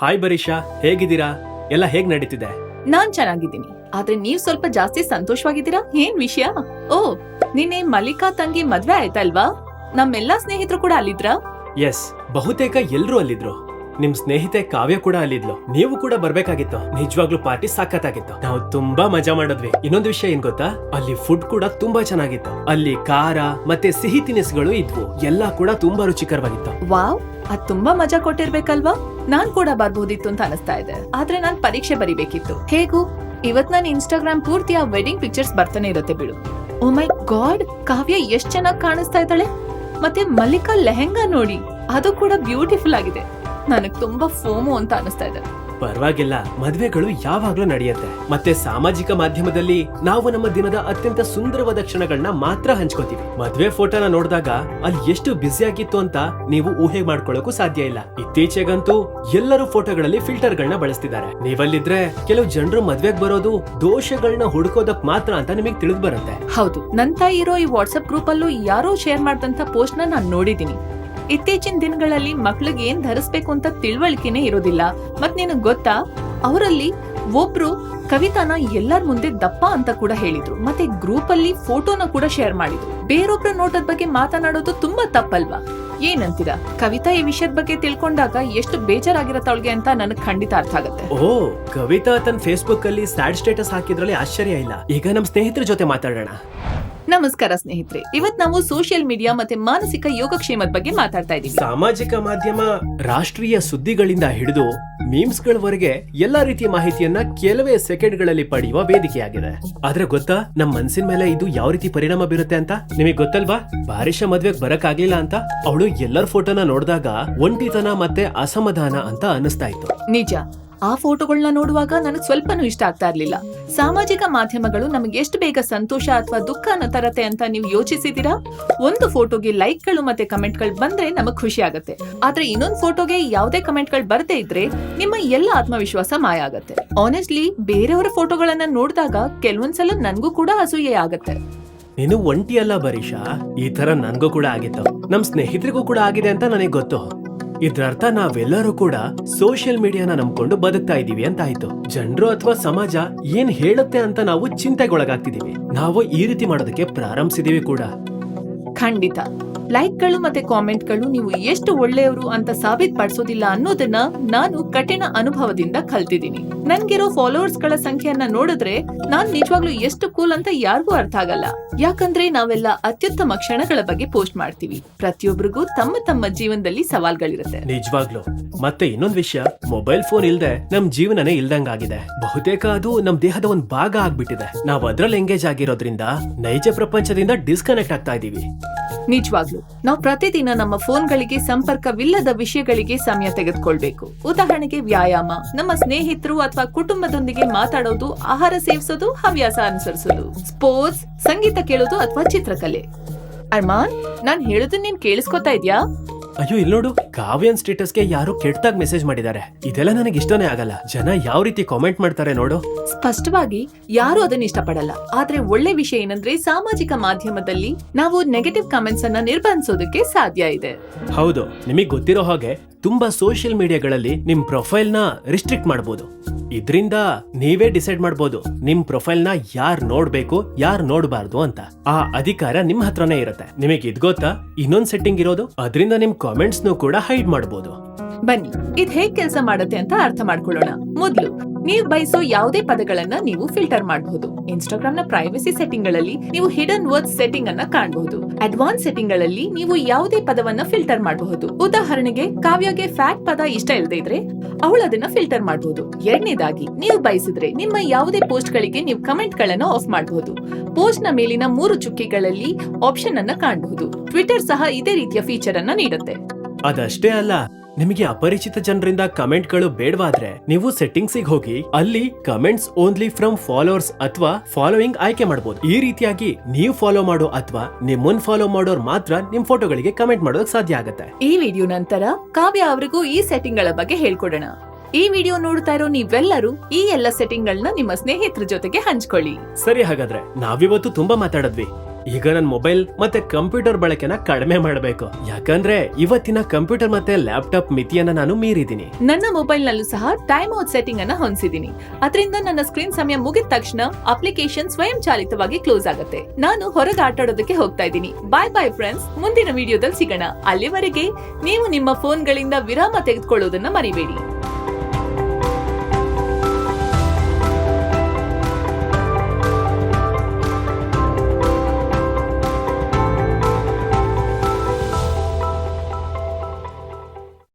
Hi ಬರೀಶಾ ಹೇಗಿದ್ದೀರಾ? ಎಲ್ಲ ಹೇಗ್ ನಡೀತಿದೆ? ನಾನ್ ಚೆನ್ನಾಗಿದ್ದೀನಿ. ಆದ್ರೆ ನೀವ್ ಸ್ವಲ್ಪ ಜಾಸ್ತಿ ಸಂತೋಷವಾಗಿದ್ದೀರಾ? ಏನ್ ವಿಷಯ? ಓ ನಿನ್ನೆ ಮಲ್ಲಿಕಾ ತಂಗಿ ಮದ್ವೆ ಆಯ್ತಲ್ವಾ ನಮ್ಮೆಲ್ಲಾ ಸ್ನೇಹಿತರು ಕೂಡ ಅಲ್ಲಿದ್ರಾ? ಎಸ್ ಬಹುತೇಕ ಎಲ್ರೂ ಅಲ್ಲಿದ್ರು. ನಿಮ್ ಸ್ನೇಹಿತೆ ಕಾವ್ಯ ಕೂಡ ಅಲ್ಲಿದ್ಲು. ನೀವು ಕೂಡ ಬರ್ಬೇಕಾಗಿತ್ತು. ನಿಜವಾಗ್ಲೂ ಪಾರ್ಟಿ ಸಾಕತ್ತಾಗಿತ್ತು. ನಾವು ತುಂಬಾ ಮಜಾ ಮಾಡಿದ್ವಿ. ಇನ್ನೊಂದು ವಿಷಯ ಏನ್ ಗೊತ್ತಾ? ಅಲ್ಲಿ ಫುಡ್ ಕೂಡ ತುಂಬಾ ಚೆನ್ನಾಗಿತ್ತು. ಅಲ್ಲಿ ಖಾರ ಮತ್ತೆ ಸಿಹಿ ತಿನಿಸುಗಳು ಇದ್ವು. ಎಲ್ಲಾ ಕೂಡ ತುಂಬಾ ರುಚಿಕರವಾಗಿತ್ತು. ವಾವ್! ಅದ್ ತುಂಬಾ ಮಜಾ ಕೊಟ್ಟಿರ್ಬೇಕಲ್ವಾ? ನಾನ್ ಕೂಡ ಬರ್ಬೋದಿತ್ತು ಅಂತ ಅನಿಸ್ತಾ ಇದೆ. ಆದ್ರೆ ನಾನ್ ಪರೀಕ್ಷೆ ಬರಿಬೇಕಿತ್ತು. ಹೇಗೂ? ಇವತ್ ನನ್ ಇನ್ಸ್ಟಾಗ್ರಾಮ್ ಪೂರ್ತಿ ಆ ವೆಡ್ಡಿಂಗ್ ಪಿಕ್ಚರ್ಸ್ ಬರ್ತಾನೆ ಇರುತ್ತೆ ಬಿಡು. ಓ ಮೈ ಗಾಡ್ ಕಾವ್ಯ ಎಷ್ಟ್ ಚೆನ್ನಾಗಿ ಕಾಣಿಸ್ತಾ ಇದ್ದಾಳೆ. ಮತ್ತೆ ಮಲ್ಲಿಕಾ ಲೆಹೆಂಗಾ ನೋಡಿ. ಅದು ಕೂಡ ಬ್ಯೂಟಿಫುಲ್ ಆಗಿದೆ. ನನಗ್ ತುಂಬಾ ಫೋಮು ಅಂತ ಅನಿಸ್ತಾ ಇದೆ. ಪರವಾಗಿಲ್ಲ ಮದ್ವೆಗಳು ಯಾವಾಗ್ಲೂ ನಡೆಯುತ್ತೆ. ಮತ್ತೆ ಸಾಮಾಜಿಕ ಮಾಧ್ಯಮದಲ್ಲಿ ನಾವು ನಮ್ಮ ದಿನದ ಅತ್ಯಂತ ಸುಂದರವಾದ ಕ್ಷಣಗಳನ್ನ ಮಾತ್ರ ಹಂಚ್ಕೋತೀವಿ. ಮದ್ವೆ ಫೋಟೋನ ನೋಡಿದಾಗ ಅಲ್ಲಿ ಎಷ್ಟು ಬ್ಯುಸಿ ಆಗಿತ್ತು ಅಂತ ನೀವು ಊಹೆ ಮಾಡ್ಕೊಳ್ಳೋಕು ಸಾಧ್ಯ ಇಲ್ಲ. ಇತ್ತೀಚೆಗಂತೂ ಎಲ್ಲರೂ ಫೋಟೋಗಳಲ್ಲಿ ಫಿಲ್ಟರ್ ಗಳನ್ನ ಬಳಸ್ತಿದ್ದಾರೆ. ನೀವಲ್ಲಿದ್ರೆ ಕೆಲವು ಜನರು ಮದ್ವೆಗ್ ಬರೋದು ದೋಷಗಳನ್ನ ಹುಡುಕೋದಕ್ ಮಾತ್ರ ಅಂತ ನಿಮಗೆ ತಿಳಿದು ಬರುತ್ತೆ. ಹೌದು ನನ್ ತಾಯಿ ಇರೋ ಈ ವಾಟ್ಸ್ಆಪ್ ಗ್ರೂಪ್ ಅಲ್ಲೂ ಯಾರೋ ಶೇರ್ ಮಾಡಿದಂತ ಪೋಸ್ಟ್ನ ನಾನು ನೋಡಿದೀನಿ ಇತ್ತೀಚಿನ ದಿನಗಳಲ್ಲಿ ಮಕ್ಳಿಗೆ ಏನ್ ಧರಿಸ್ಬೇಕು ಅಂತ ತಿಳುವಳಿಕೆನೆ ಇರೋದಿಲ್ಲ. ಮತ್ ನಿನಗ್ ಗೊತ್ತಾ? ಅವರಲ್ಲಿ ಒಬ್ರು ಕವಿತಾನ ಎಲ್ಲರ ಮುಂದೆ ದಪ್ಪ ಅಂತ ಕೂಡ ಹೇಳಿದ್ರು. ಮತ್ತೆ ಗ್ರೂಪ್ ಅಲ್ಲಿ ಫೋಟೋನ ಕೂಡ ಶೇರ್ ಮಾಡಿದ್ರು. ಬೇರೊಬ್ರ ನೋಟದ ಬಗ್ಗೆ ಮಾತನಾಡೋದು ತುಂಬಾ ತಪ್ಪಲ್ವಾ? ಏನಂತೀರಾ? ಕವಿತಾ ಈ ವಿಷಯದ ಬಗ್ಗೆ ತಿಳ್ಕೊಂಡಾಗ ಎಷ್ಟು ಬೇಜಾರಾಗಿರತ್ತವಳಿಗೆ ಅಂತ ನನಗ್ ಖಂಡಿತ ಅರ್ಥ ಆಗುತ್ತೆ. ಓ, ಕವಿತಾ ತನ್ನ ಫೇಸ್ಬುಕ್ ಅಲ್ಲಿ ಸ್ಯಾಡ್ ಸ್ಟೇಟಸ್ ಹಾಕಿದ್ರಲ್ಲಿ ಆಶ್ಚರ್ಯ ಇಲ್ಲ. ಈಗ ನಮ್ ಸ್ನೇಹಿತರ ಜೊತೆ ಮಾತಾಡೋಣ. ನಮಸ್ಕಾರ ಸ್ನೇಹಿತರೆ. ಇವತ್ ನಾವು ಸೋಷಿಯಲ್ ಮೀಡಿಯಾ ಮತ್ತೆ ಮಾನಸಿಕ ಯೋಗಕ್ಷೇಮದ ಬಗ್ಗೆ ಮಾತಾಡ್ತಾ ಇದ್ದೀವಿ. ಸಾಮಾಜಿಕ ಮಾಧ್ಯಮ ರಾಷ್ಟ್ರೀಯ ಸುದ್ದಿಗಳಿಂದ ಹಿಡಿದು ಮೀಮ್ಸ್ ಗಳವರೆಗೆ ಎಲ್ಲಾ ರೀತಿಯ ಮಾಹಿತಿಯನ್ನ ಕೆಲವೇ ಸೆಕೆಂಡ್ಗಳಲ್ಲಿ ಪಡೆಯುವ ವೇದಿಕೆಯಾಗಿದೆ. ಆದ್ರೆ ಗೊತ್ತಾ ನಮ್ ಮನ್ಸಿನ ಮೇಲೆ ಇದು ಯಾವ ರೀತಿ ಪರಿಣಾಮ ಬೀರುತ್ತೆ ಅಂತ? ನಿಮಗೆ ಗೊತ್ತಲ್ವಾ? ಬಾರಿಶ ಮದ್ವೆಗ್ ಬರಕ್ ಆಗ್ಲಿಲ್ಲ ಅಂತ ಅವಳು ಎಲ್ಲರ ಫೋಟೋನ ನೋಡಿದಾಗ ಒಂಟಿತನ ಮತ್ತೆ ಅಸಮಾಧಾನ ಅಂತ ಅನಿಸ್ತಾ ಇತ್ತು. ನಿಜ. ಆ ಫೋಟೋಗಳನ್ನ ನೋಡುವಾಗ ನನಗೆ ಸ್ವಲ್ಪನೂ ಇಷ್ಟ ಆಗ್ತಾ ಇರ್ಲಿಲ್ಲ. ಸಾಮಾಜಿಕ ಮಾಧ್ಯಮಗಳು ನಮಗೆ ಎಷ್ಟು ಬೇಗ ಸಂತೋಷ ಅಥವಾ ದುಃಖನ ತರತ್ತೆ ಅಂತ ನೀವು ಯೋಚಿಸಿದೀರಾ ಒಂದು ಫೋಟೋಗೆ ಲೈಕ್ಗಳು ಮತ್ತೆ ಕಮೆಂಟ್ಗಳು ಬಂದ್ರೆ ನಮಗ್ ಖುಷಿ ಆಗುತ್ತೆ. ಆದ್ರೆ ಇನ್ನೊಂದು ಫೋಟೋಗೆ ಯಾವುದೇ ಕಮೆಂಟ್ಗಳು ಬರದೇ ಇದ್ರೆ ನಿಮ್ಮ ಎಲ್ಲ ಆತ್ಮವಿಶ್ವಾಸ ಮಾಯ ಆಗತ್ತೆ. ಆನೆಸ್ಟ್ಲಿ ಬೇರೆಯವರ ಫೋಟೋಗಳನ್ನ ನೋಡಿದಾಗ ಕೆಲವೊಂದ್ಸಲ ನನ್ಗೂ ಕೂಡ ಅಸೂಯೆ ಆಗತ್ತೆ. ನೀನು ಒಂಟಿ ಅಲ್ಲ ಬರೀಶಾ ಈ ತರ ನನ್ಗೂ ಕೂಡ ಆಗಿತ್ತು. ನಮ್ ಸ್ನೇಹಿತರಿಗೂ ಕೂಡ ಆಗಿದೆ ಅಂತ ನನಗೆ ಗೊತ್ತು. ಇದ್ರರ್ಥ ನಾವೆಲ್ಲರೂ ಕೂಡ ಸೋಷಿಯಲ್ ಮೀಡಿಯಾನ ನಂಬ್ಕೊಂಡು ಬದುಕ್ತಾ ಇದೀವಿ ಅಂತ ಆಯ್ತು ಜನರು ಅಥವಾ ಸಮಾಜ ಏನ್ ಹೇಳುತ್ತೆ ಅಂತ ನಾವು ಚಿಂತೆಗೊಳಗಾಗ್ತಿದೀವಿ ನಾವು ಈ ರೀತಿ ಮಾಡೋದಕ್ಕೆ ಪ್ರಾರಂಭಿಸಿದೀವಿ ಕೂಡ. ಖಂಡಿತ. ಲೈಕ್ಗಳು ಮತ್ತೆ ಕಾಮೆಂಟ್ಗಳು ನೀವು ಎಷ್ಟು ಒಳ್ಳೆಯವರು ಅಂತ ಸಾಬೀತ್ ಪಡಿಸೋದಿಲ್ಲ ಅನ್ನೋದನ್ನ ನಾನು ಕಠಿಣ ಅನುಭವದಿಂದ ಕಲ್ತಿದ್ದೀನಿ. ನನ್ಗಿರೋ ಫಾಲೋವರ್ಸ್ಗಳ ಸಂಖ್ಯೆಯನ್ನ ನೋಡಿದ್ರೆ ನಾನ್ ನಿಜವಾಗ್ಲೂ ಎಷ್ಟು ಕೂಲ್ ಅಂತ ಯಾರಿಗೂ ಅರ್ಥ ಆಗಲ್ಲ. ಯಾಕಂದ್ರೆ ನಾವೆಲ್ಲ ಅತ್ಯುತ್ತಮ ಕ್ಷಣಗಳ ಬಗ್ಗೆ ಪೋಸ್ಟ್ ಮಾಡ್ತೀವಿ. ಪ್ರತಿಯೊಬ್ಬರಿಗೂ ತಮ್ಮ ತಮ್ಮ ಜೀವನದಲ್ಲಿ ಸವಾಲ್ಗಳಿರುತ್ತೆ. ನಿಜವಾಗ್ಲು. ಮತ್ತೆ ಇನ್ನೊಂದ್ ವಿಷಯ, ಮೊಬೈಲ್ ಫೋನ್ ಇಲ್ದೆ ನಮ್ ಜೀವನನೇ ಇಲ್ದಂಗಾಗಿದೆ. ಬಹುತೇಕ ಅದು ನಮ್ ದೇಹದ ಒಂದ್ ಭಾಗ ಆಗ್ಬಿಟ್ಟಿದೆ. ನಾವ್ ಅದ್ರಲ್ಲಿ ಎಂಗೇಜ್ ಆಗಿರೋದ್ರಿಂದ ನೈಜ ಪ್ರಪಂಚದಿಂದ ಡಿಸ್ಕನೆಕ್ಟ್ ಆಗ್ತಾ ಇದೀವಿ. ನಿಜವಾಗ್ಲು. ನಾವು ಪ್ರತಿದಿನ ನಮ್ಮ ಫೋನ್ಗಳಿಗೆ ಸಂಪರ್ಕವಿಲ್ಲದ ವಿಷಯಗಳಿಗೆ ಸಮಯ ತೆಗೆದುಕೊಳ್ಬೇಕು. ಉದಾಹರಣೆಗೆ ವ್ಯಾಯಾಮ. ನಮ್ಮ ಸ್ನೇಹಿತರು ಅಥವಾ ಕುಟುಂಬದೊಂದಿಗೆ ಮಾತಾಡೋದು, ಆಹಾರ ಸೇವಿಸೋದು, ಹವ್ಯಾಸ ಅನುಸರಿಸೋದು. ಸ್ಪೋರ್ಟ್ಸ್, ಸಂಗೀತ ಕೇಳೋದು ಅಥವಾ ಚಿತ್ರಕಲೆ. ಅರ್ಮಾನ್, ನಾನ್ ಹೇಳೋದು ನೀನ್ ಕೇಳಿಸ್ಕೊತಾ ಇದ್ಯಾ? ಅಯ್ಯೋ ಇಲ್ಲೋಡು ಕಾವ್ಯನ್ ಸ್ಟೇಟಸ್ಗೆ ಯಾರೋ ಕೆಟ್ಟದಾಗ ಮೆಸೇಜ್ ಮಾಡಿದ್ದಾರೆ. ಇದೆಲ್ಲ ನನಗೆ ಇಷ್ಟನೇ ಆಗಲ್ಲ. ಜನ ಯಾವ ರೀತಿ ಕಾಮೆಂಟ್ ಮಾಡ್ತಾರೆ ನೋಡು. ಸ್ಪಷ್ಟವಾಗಿ ಯಾರು ಅದನ್ನ ಇಷ್ಟಪಡಲ್ಲ. ಆದ್ರೆ ಒಳ್ಳೆ ವಿಷಯ ಏನಂದ್ರೆ ಸಾಮಾಜಿಕ ಮಾಧ್ಯಮದಲ್ಲಿ ನಾವು ನೆಗೆಟಿವ್ ಕಾಮೆಂಟ್ಸ್ ಅನ್ನ ನಿರ್ಬಂಧಿಸೋದಕ್ಕೆ ಸಾಧ್ಯ ಇದೆ. ಹೌದು ನಿಮಗೆ ಗೊತ್ತಿರೋ ಹಾಗೆ ತುಂಬಾ ಸೋಷಿಯಲ್ ಮೀಡಿಯಾಗಳಲ್ಲಿ ನಿಮ್ ಪ್ರೊಫೈಲ್ನ ರಿಸ್ಟ್ರಿಕ್ಟ್ ಮಾಡಬಹುದು ಇದರಿಂದ ನೀವೇ ಡಿಸೈಡ್ ಮಾಡಬಹುದು ನಿಮ್ ಪ್ರೊಫೈಲ್ನ ಯಾರ್ ನೋಡ್ಬೇಕು ಯಾರ್ ನೋಡಬಾರ್ದು ಅಂತ. ಆ ಅಧಿಕಾರ ನಿಮ್ ಹತ್ರನೇ ಇರುತ್ತೆ. ನಿಮಗೆ ಇದ್ ಗೊತ್ತಾ? ಇನ್ನೊಂದ್ ಸೆಟ್ಟಿಂಗ್ ಇರೋದು. ಅದರಿಂದ ನಿಮ್ ಕಾಮೆಂಟ್ಸ್ ನೂ ಕೂಡ ಹೈಡ್ ಮಾಡಬಹುದು ಬನ್ನಿ, ಇದು ಹೇಗ್ ಕೆಲಸ ಮಾಡುತ್ತೆ ಅಂತ ಅರ್ಥ ಮಾಡ್ಕೊಳ್ಳೋಣ. ಮೊದಲು, ನೀವು ಬಯಸೋ ಯಾವುದೇ ಪದಗಳನ್ನ ನೀವು ಫಿಲ್ಟರ್ ಮಾಡಬಹುದು ಇನ್ಸ್ಟಾಗ್ರಾಮ್ನ ಪ್ರೈವಸಿ ಸೆಟ್ಟಿಂಗ್ಗಳಲ್ಲಿ ನೀವು ಹಿಡನ್ ವರ್ಡ್ ಸೆಟ್ಟಿಂಗ್ ಅನ್ನ ಕಾಣಬಹುದು ಅಡ್ವಾನ್ಸ್ ಸೆಟ್ಟಿಂಗ್ಗಳಲ್ಲಿ ನೀವು ಯಾವುದೇ ಪದವನ್ನ ಫಿಲ್ಟರ್ ಮಾಡಬಹುದು ಉದಾಹರಣೆಗೆ, ಕಾವ್ಯಗೆ ಫ್ಯಾಟ್ ಪದ ಇಷ್ಟ ಇಲ್ಲದೆ ಇದ್ರೆ, ಅವಳು ಅದನ್ನ ಫಿಲ್ಟರ್ ಮಾಡಬಹುದು ಎರಡನೇದಾಗಿ, ನೀವು ಬಯಸಿದ್ರೆ ನಿಮ್ಮ ಯಾವುದೇ ಪೋಸ್ಟ್ ಗಳಿಗೆ ನೀವು ಕಮೆಂಟ್ ಗಳನ್ನ ಆಫ್ ಮಾಡಬಹುದು ಪೋಸ್ಟ್ನ ಮೇಲಿನ ಮೂರು ಚುಕ್ಕಿಗಳಲ್ಲಿ ಆಪ್ಷನ್ ಅನ್ನ ಕಾಣಬಹುದು ಟ್ವಿಟರ್ ಸಹ ಇದೇ ರೀತಿಯ ಫೀಚರ್ ಅನ್ನ ನೀಡುತ್ತೆ. ಅದಷ್ಟೇ ಅಲ್ಲ ನಿಮಗೆ ಅಪರಿಚಿತ ಜನರಿಂದ ಕಮೆಂಟ್ಗಳು ಬೇಡವಾದ್ರೆ ನೀವು ಸೆಟ್ಟಿಂಗ್ಸ್ ಹೋಗಿ ಅಲ್ಲಿ ಕಮೆಂಟ್ಸ್ ಓನ್ಲಿ ಫ್ರಮ್ ಫಾಲೋವರ್ಸ್ ಅಥವಾ ಫಾಲೋಯಿಂಗ್ ಆಯ್ಕೆ ಮಾಡಬಹುದು ಈ ರೀತಿಯಾಗಿ ನೀವು ಫಾಲೋ ಮಾಡೋ ಅಥವಾ ನಿಮ್ಮನ್ ಫಾಲೋ ಮಾಡೋರ್ ಮಾತ್ರ ನಿಮ್ ಫೋಟೋಗಳಿಗೆ ಕಮೆಂಟ್ ಮಾಡೋದಕ್ಕೆ ಸಾಧ್ಯ ಆಗುತ್ತೆ. ಈ ವಿಡಿಯೋ ನಂತರ ಕಾವ್ಯ ಅವರಿಗೂ ಈ ಸೆಟ್ಟಿಂಗ್ಗಳ ಬಗ್ಗೆ ಹೇಳ್ಕೊಡೋಣ. ಈ ವಿಡಿಯೋ ನೋಡ್ತಾ ಇರೋ ನೀವೆಲ್ಲರೂ ಈ ಎಲ್ಲ ಸೆಟ್ಟಿಂಗ್ ಗಳನ್ನ ನಿಮ್ಮ ಸ್ನೇಹಿತರ ಜೊತೆಗೆ ಹಂಚ್ಕೊಳ್ಳಿ. ಸರಿ ಹಾಗಾದ್ರೆ ನಾವಿವತ್ತು ತುಂಬಾ ಮಾತಾಡಿದ್ವಿ. ಈಗ ನನ್ ಮೊಬೈಲ್ ಮತ್ತೆ ಕಂಪ್ಯೂಟರ್ ಬಳಕೆನ ಕಡಿಮೆ ಮಾಡಬೇಕು. ಯಾಕಂದ್ರೆ ಇವತ್ತಿನ ಕಂಪ್ಯೂಟರ್ ಮತ್ತೆ ಲ್ಯಾಪ್ಟಾಪ್ ಮಿತಿಯನ್ನ ನಾನು ಮೀರಿದ್ದೀನಿ. ನನ್ನ ಮೊಬೈಲ್ ನಲ್ಲೂ ಸಹ ಟೈಮ್ ಔಟ್ ಸೆಟ್ಟಿಂಗ್ ಅನ್ನ ಹೊಂದಿಸಿದೀನಿ ಅದರಿಂದ ನನ್ನ ಸ್ಕ್ರೀನ್ ಸಮಯ ಮುಗಿದ ತಕ್ಷಣ ಅಪ್ಲಿಕೇಶನ್ ಸ್ವಯಂ ಚಾಲಿತವಾಗಿ ಕ್ಲೋಸ್ ಆಗುತ್ತೆ. ನಾನು ಹೊರಗೆ ಆಟಾಡೋದಕ್ಕೆ ಹೋಗ್ತಾ ಇದ್ದೀನಿ. ಬಾಯ್ ಬಾಯ್ ಫ್ರೆಂಡ್ಸ್ ಮುಂದಿನ ವಿಡಿಯೋದಲ್ಲಿ ಸಿಗೋಣ. ಅಲ್ಲಿವರೆಗೆ ನೀವು ನಿಮ್ಮ ಫೋನ್ಗಳಿಂದ ವಿರಾಮ ತೆಗೆದುಕೊಳ್ಳೋದನ್ನ ಮರಿಬೇಡಿ.